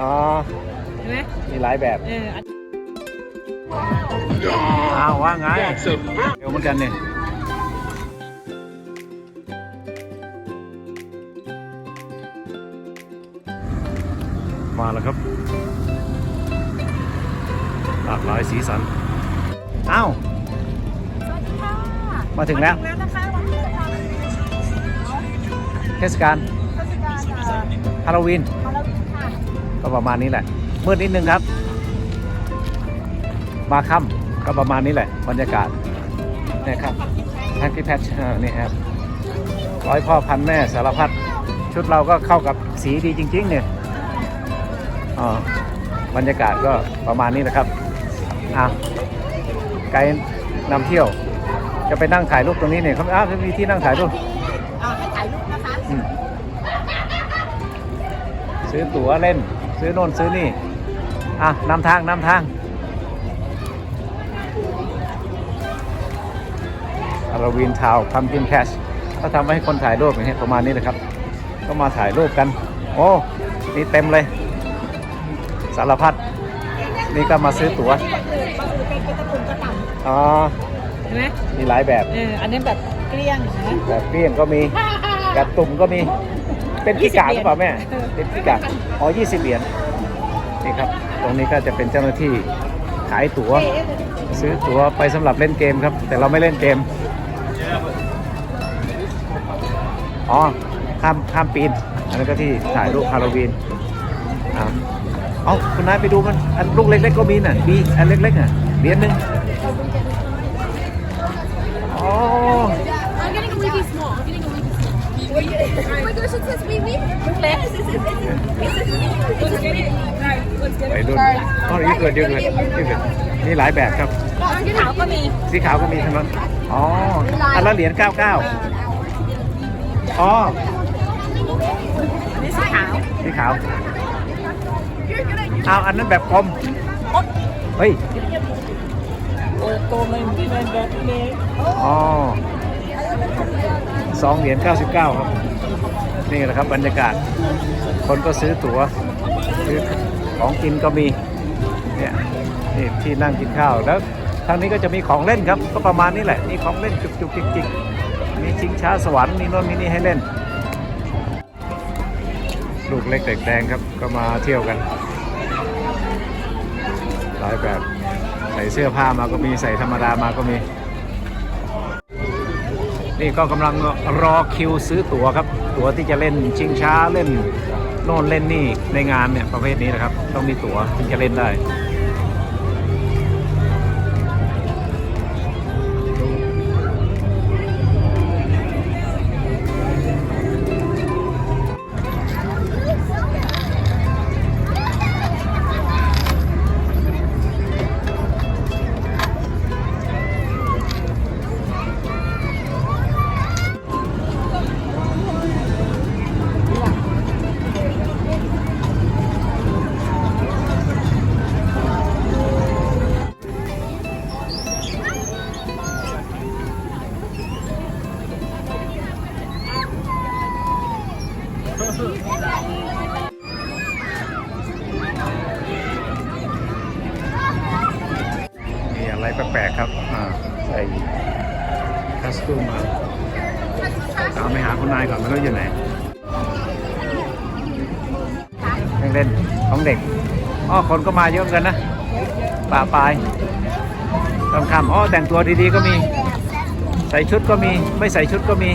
อ๋อ เห็นไหมมีหลายแบบเอออันอ้าวว่าไงเร็วเหมือนกันเนี่ยมาแล้วครับ หลากหลายสีสัน อ้าวมาถึงแล้ว แล้วนะคะวันนี้ค่ะเทศกาลเทศกาลเอ่อฮาโลวีนฮาโลวีนค่ะ ก็ประมาณนี้แหละมืดนิดนึงครับ มาค่ำก็ประมาณนี้แหละ บรรยากาศเนี่ยครับแพนกี้แพชนี่ครับร้อยพ่อพันแม่สารพัดชุดเราก็เข้ากับสีดีจริง ๆ เนี่ยอ๋อบรรยากาศก็ประมาณนี้นะครับอะไกด์นำเที่ยว จะไปนั่งถ่ายรูปตรงนี้เนี่ยเขาอ้าวมีที่นั่งถ่ายรูปเอาให้ถ่ายรูปนะคะอืมซื้อตั๋วเล่น ซื้อโน่นซื้อนี่ อะนำทางนำทางฮาโลวีนทาวพัมกินแคชก็ทำไว้ให้คนถ่ายรูปอย่างเงี้ยประมาณนี้นะครับ ก็มาถ่ายรูปกัน โอ้ นี่เต็มเลย สารพัด นี่ก็มาซื้อตั๋วปลาอูเป็นเป็นตะปุ่มกระต่อ๋อำเห็นไหมมีหลายแบบเอออันนี้แบบเกลี้ยงนะแบบเปรี้ยงก็มีแบบตุ่มก็มี เป็นพิกาหรือเปล่าแม่ เป็นพิกาอ๋อ20เหรียญ นี่ครับ ตรงนี้ก็จะเป็นเจ้าหน้าที่ขายตั๋ว ซื้อตั๋วไปสำหรับเล่นเกมครับ แต่เราไม่เล่นเกม อ๋อ ข้ามข้ามปีน อันนั้นก็ที่ถ่ายรูปฮาโลวีนอ่าเอาคุณนายไปดูมัน อันลูกเล็กๆก็มีน่ะบีอันเล็กๆอะ เหรียญหนึ่งอ๋อ I'm getting a wee small. I'm getting a wee ไปรุ่นอ๋อยืดเลยยืดเลยยืดเลยมีหลายแบบครับสีขาวก็มีสีขาวก็มีทั้งนั้นอ๋ออันละเหรียญ99อ๋ออันนี้สีขาวสีขาวเอาอันนั้นแบบกลมเฮ้ยโอ้โตมันมันแบบนี้อ๋อ สองเหรียญ99 ครับ นี่แหละครับบรรยากาศ คนก็ซื้อตั๋วซื้อของกินก็มีเนี่ยนี่ที่นั่งกินข้าวแล้วทางนี้ก็จะมีของเล่นครับ ก็ประมาณนี้แหละมีของเล่นจุกจุกจิกจิกมีชิงช้าสวรรค์มีโน่นมีนี่ให้เล่น ลูกเล็กเด็กแดงครับก็มาเที่ยวกันหลายแบบใส่เสื้อผ้ามาก็มีใส่ธรรมดามาก็มี นี่ก็กำลังรอคิวซื้อตั๋วครับ ตั๋วที่จะเล่นชิงช้าเล่นโน่นเล่นนี่ในงานเนี่ยประเภทนี้นะครับ ต้องมีตั๋วถึงจะเล่นได้ สตูมมาตามไปหาคุณนายก่อนไม่รู้อยู่ไหนเล่นของเด็กอ๋อคนก็มาเยอะกันนะป่าปลายตอนค่ำอ๋อแต่งตัวดีๆก็มี ใส่ชุดก็มีไม่ใส่ชุดก็มี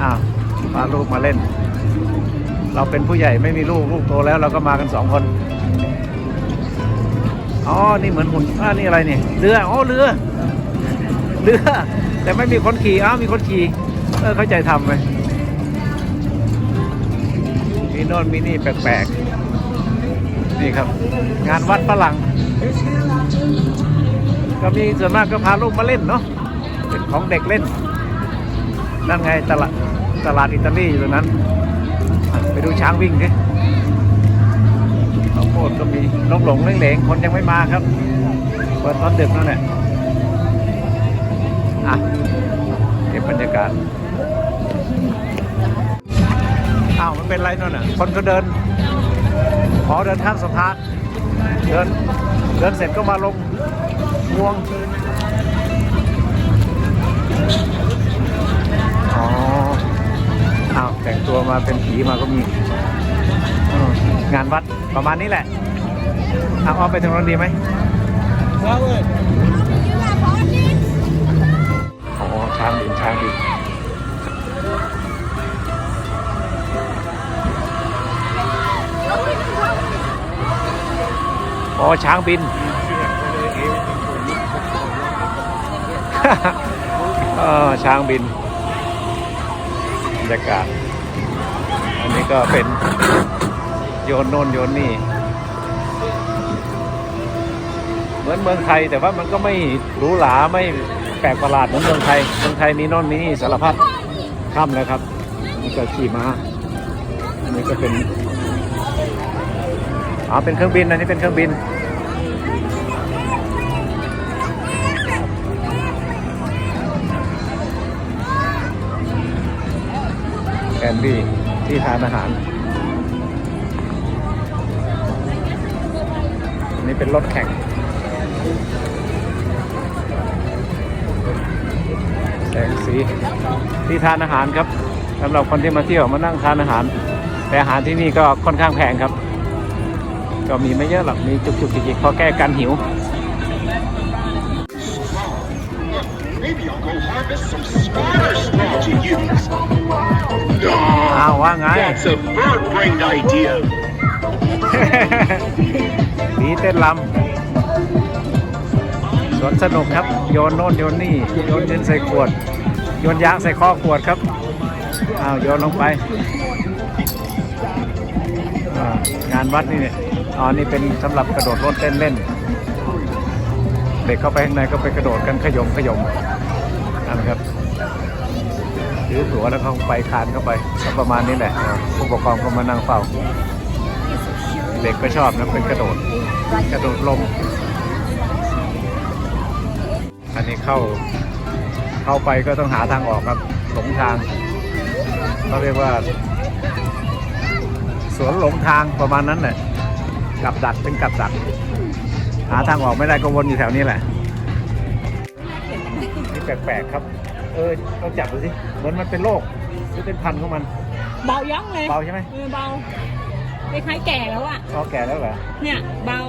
อ้าวพาลูกมาเล่น เราเป็นผู้ใหญ่ไม่มีลูกลูกโตแล้วเราก็มากันสองคนอ๋อนี่เหมือนหุ่นอ่านี่อะไรเนี่ยเรืออ๋อเรือ เรือ แต่ไม่มีคนขี่อ้าวมีคนขี่เออเข้าใจทำไหมมีโน่นมีนี่แปลกๆนี่ครับ งานวัดฝรั่งก็มีส่วนมากก็พาลูกมาเล่นเนาะเป็นของเด็กเล่น นั่นไงตลาดตลาดอิตาลีอยู่ตรงนั้น ไปดูช้างวิ่งดิข้าวโพดก็มีลงหลงเหลงๆคนยังไม่มาครับเปิดตอนดึกนั่นแหละ อะเก็บบรรยากาศอ้าวมันเป็นไรนั่นน่ะ คนก็เดินอ๋อเดินข้ามสะพานเดิน เดินเสร็จก็มาลงงวงอ๋ออ้าวแต่งตัวมาเป็นผีมาก็มีงานวัดประมาณนี้แหละเอาเอาไปถึงรถดีไหม Flower. อ๋อ อ๋อช้างบินเออช้างบินบรรยากาศ อันนี้ก็เป็นโยนโน่นโยนนี่ เหมือนเมืองไทยแต่ว่ามันก็ไม่หรูหราไม่แปลกประหลาดเหมือนเมืองไทย เมืองไทยมีโน่นมีนี่สารพัดค่ำนะครับนี่ก็ขี่ม้าอันนี้ก็เป็นอ๋อเป็นเครื่องบินอันนี้เป็นเครื่องบิน แอนดี้ที่ทานอาหารอันนี้เป็นรถแข่งแสงสีที่ทานอาหารครับสำหรับคนที่มาเที่ยวมานั่งทานอาหาร แต่อาหารที่นี่ก็ค่อนข้างแพงครับ ก็มีไม่เยอะหรอกมีจุกจุกจิกจิกพอแก้กันหิว Maybe I'll go harvest some smarter straw to use. อ้าวว่าไง That's a bird-brained idea. ผีเต้นลำสวนสนุกครับ โยนโน่นโยนนี่ โยนดินใส่ขวด โยนยางใส่ข้อขวดครับอ้าวโยนลงไปอ่างานวัดนี่เนี่ยอ๋อนี่เป็นสำหรับกระโดดรถเต้นเล่น เด็กเข้าไปข้างในก็ไปกระโดดกันขยมขยม นั่นครับถือตั๋วแล้วเข้าไปคานเข้าไปก็ประมาณนี้แหละอ่าผู้ปกครองก็มานั่งเฝ้า เด็กก็ชอบนะเป็นกระโดดกระโดดลมอันนี้เข้าเข้าไปก็ต้องหาทางออกครับหลงทางเขาเรียกว่า สวนหลงทางประมาณนั้นแหละกับดักเป็นกับดัก หาทางออกไม่ได้ก็วนอยู่แถวนี้แหละ แปลกๆครับ เออต้องจับดูสิเหมือนมันเป็นโรคหรือเป็นพันธุ์ของมัน เบายั้งเลยเบาใช่ไหมเออเบาคล้ายๆแก่แล้วอะพอแก่แล้วเหรอเนี่ย เบา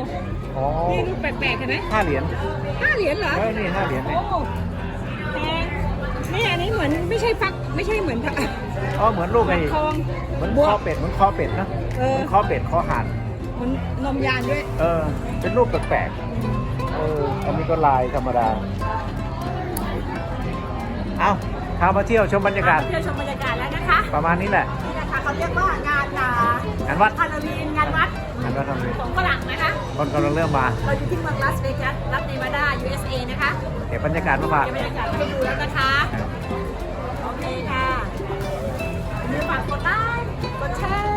อ๋อนี่รูปแปลกๆเห็นไหมห้าเหรียญห้าเหรียญเหรอเออนี่ห้าเหรียญโอ้เนี่ยแพงนี่อันนี้เหมือนไม่ใช่ฟักไม่ใช่เหมือนผักอ๋อเหมือนลูกไอ้ทองเหมือนบวคอบเป็ดเหมือนคอเป็ดนะเออเหมือนคอเป็ดคอห่าน เหมือนนมยานด้วย เออ เป็นรูปแปลกๆ เออ อันนี้ก็ลายธรรมดา เอาพามาเที่ยวชมบรรยากาศ เที่ยวชมบรรยากาศแล้วนะคะ ประมาณนี้แหละ นี่นะคะเขาเรียกว่างานอ่างานวัดฮาโลวีนงานวัดงานวัดทำเลยของฝรั่งนะคะคนกำลังเริ่มมา เราอยู่ที่เมืองลาสเวกัสรัฐเนวาดา USA นะคะเก็บบรรยากาศมาฝากเก็บบรรยากาศมาให้ดูแล้วนะคะโอเคค่ะอย่าลืมฝากกดไลค์กดแชร์